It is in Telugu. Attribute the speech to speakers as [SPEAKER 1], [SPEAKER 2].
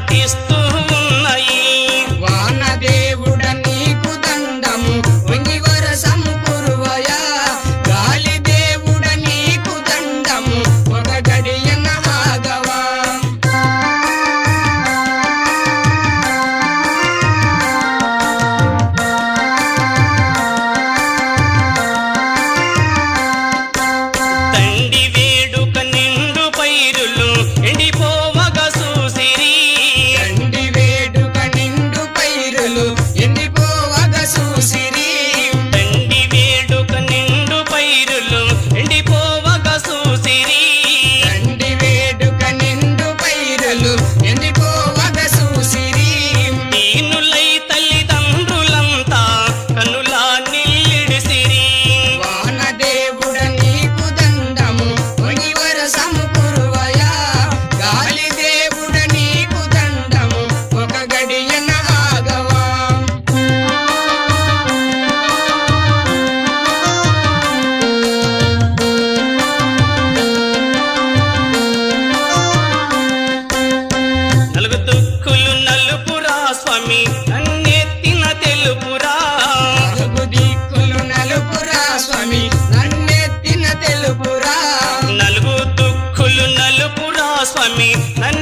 [SPEAKER 1] artist. స్వామి నన్నెత్తిన తెలుపురా.
[SPEAKER 2] నలుగు దిక్కులు నలుపురా స్వామి నన్నెత్తిన తెలుపురా.
[SPEAKER 1] నలుగు దుక్కులు నలుపురా స్వామి నన్ను